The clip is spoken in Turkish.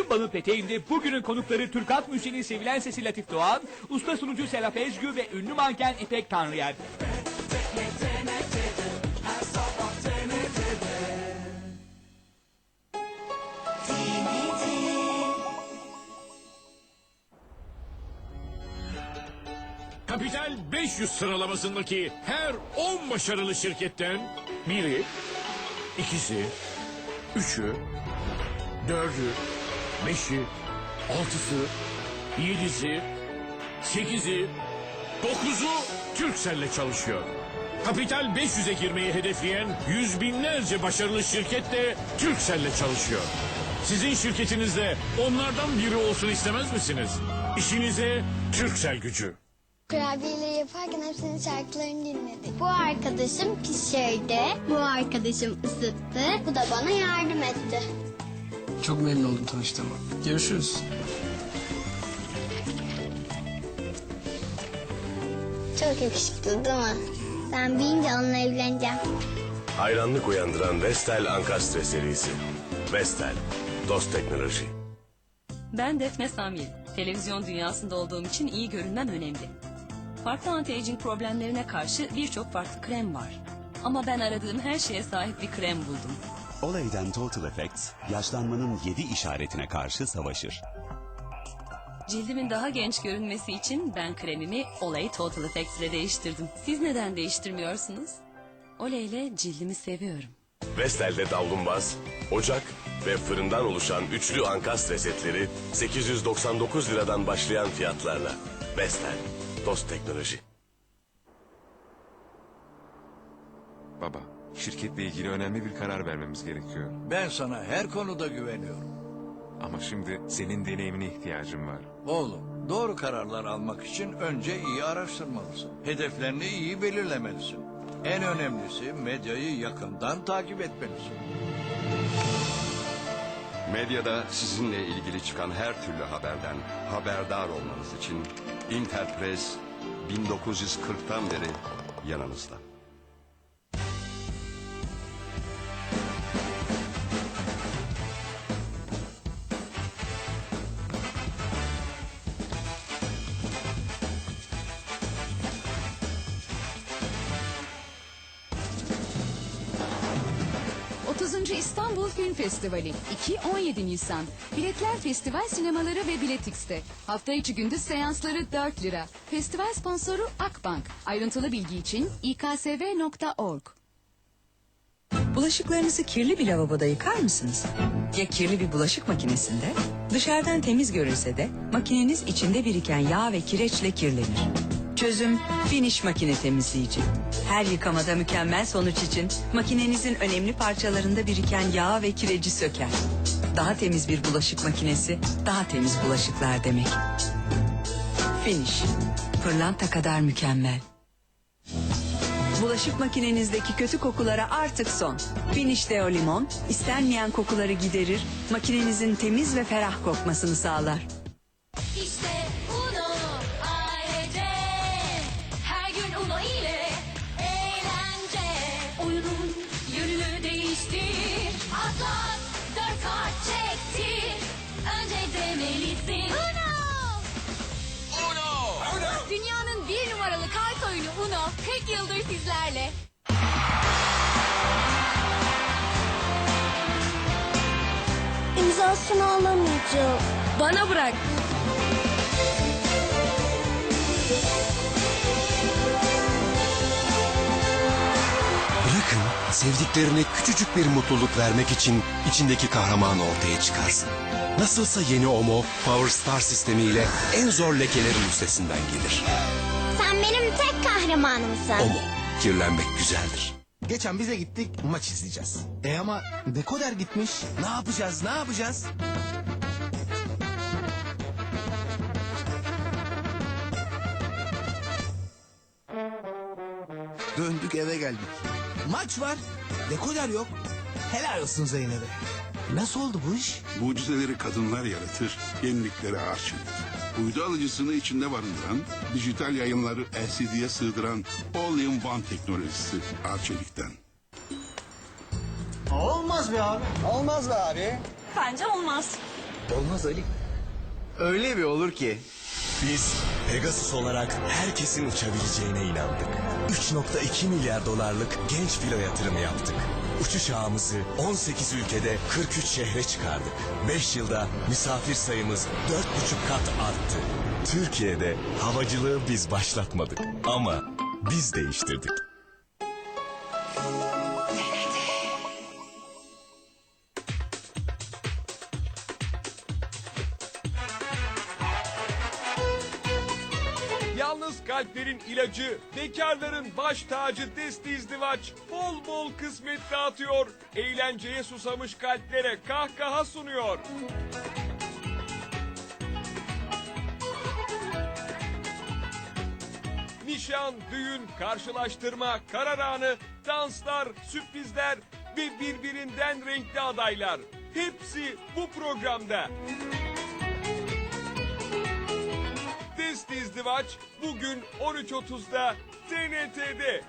Urfa'nın peteğinde bugünün konukları Türk Halk Müziği'nin sevilen sesi Latif Doğan, usta sunucu Serap Ezgü ve ünlü manken İpek Tanrıyer. Kapital 500 sıralamasındaki her 10 başarılı şirketten biri, ikisi, üçü, dördü, beşi, altısı, yedisi, sekizi, dokuzu Türkcell'le çalışıyor. Kapital 500'e girmeyi hedefleyen yüz binlerce başarılı şirket de Türkcell'le çalışıyor. Sizin şirketinizde onlardan biri olsun istemez misiniz? İşinize Türkcell gücü. Kurabiyeleri yaparken hepsinin şarkılarını dinledik. Bu arkadaşım pişirdi. Bu arkadaşım ısıttı. Bu da bana yardım etti. Çok memnun oldum tanıştığıma. Görüşürüz. Çok yakışıklı değil mi? Ben büyüyünce onunla evleneceğim. Hayranlık uyandıran Vestel Ankastre serisi. Vestel, dost teknoloji. Ben Defne Samyel. Televizyon dünyasında olduğum için iyi görünmem önemli. Farklı anti-aging problemlerine karşı birçok farklı krem var. Ama ben aradığım her şeye sahip bir krem buldum. Olay'den Total Effects, yaşlanmanın yedi işaretine karşı savaşır. Cildimin daha genç görünmesi için ben kremimi Olay Total Effects ile değiştirdim. Siz neden değiştirmiyorsunuz? Olay ile cildimi seviyorum. Vestel'de davlumbaz, ocak ve fırından oluşan üçlü Ankastre setleri 899 liradan başlayan fiyatlarla. Vestel, dost teknoloji. Baba, şirketle ilgili önemli bir karar vermemiz gerekiyor. Ben sana her konuda güveniyorum. Ama şimdi senin deneyimine ihtiyacım var. Oğlum, doğru kararlar almak için önce iyi araştırmalısın. Hedeflerini iyi belirlemelisin. En önemlisi medyayı yakından takip etmelisin. Medyada sizinle ilgili çıkan her türlü haberden haberdar olmanız için Interpress 1940'tan beri yanınızda. İstanbul Film Festivali 2-17 Nisan. Biletler festival sinemaları ve Biletix'te. Hafta içi gündüz seansları 4 lira. Festival sponsoru Akbank. Ayrıntılı bilgi için iksv.org. Bulaşıklarınızı kirli bir lavaboda yıkar mısınız? Ya kirli bir bulaşık makinesinde? Dışarıdan temiz görünse de makineniz içinde biriken yağ ve kireçle kirlenir. Çözüm Finish makine temizleyici. Her yıkamada mükemmel sonuç için makinenizin önemli parçalarında biriken yağ ve kireci söker. Daha temiz bir bulaşık makinesi, daha temiz bulaşıklar demek. Finish. Pırlanta kadar mükemmel. Bulaşık makinenizdeki kötü kokulara artık son. Finish Deo Limon istenmeyen kokuları giderir, makinenizin temiz ve ferah kokmasını sağlar. Oyunu Uno 40 yıldır sizlerle. İmzasını alamayacağım. Bana bırak. Bırakın sevdiklerine küçücük bir mutluluk vermek için içindeki kahraman ortaya çıkarsın. Nasılsa yeni Omo Power Star sistemiyle en zor lekelerin üstesinden gelir. Sen benim tek kahramanımsın. Omo, kirlenmek güzeldir. Geçen bize gittik maç izleyeceğiz. E ama dekoder gitmiş. Ne yapacağız ne yapacağız? Döndük eve geldik. Maç var. Dekoder yok. Helal olsun Zeynep'e. Nasıl oldu bu iş? Mucizeleri kadınlar yaratır, yenilikleri aşık. Uydu alıcısını içinde barındıran, dijital yayınları LCD'ye sığdıran All-in-One teknolojisi Arçelik'ten. Olmaz be abi. Olmaz be abi. Bence olmaz. Olmaz Ali. Öyle bir olur ki. Biz Pegasus olarak herkesin uçabileceğine inandık. 3.2 milyar dolarlık genç filo yatırımı yaptık. Uçuş ağımızı 18 ülkede 43 şehre çıkardık. 5 yılda misafir sayımız 4,5 kat arttı. Türkiye'de havacılığı biz başlatmadık ama biz değiştirdik. Yalnız kalplerin ilacı, bekarların baş tacı Desti İzdivaç bol bol kısmet dağıtıyor. Eğlenceye susamış kalplere kahkaha sunuyor. Nişan, düğün, karşılaştırma, karar anı, danslar, sürprizler ve birbirinden renkli adaylar. Hepsi bu programda. İzdivaç bugün 13.30'da TNT'de.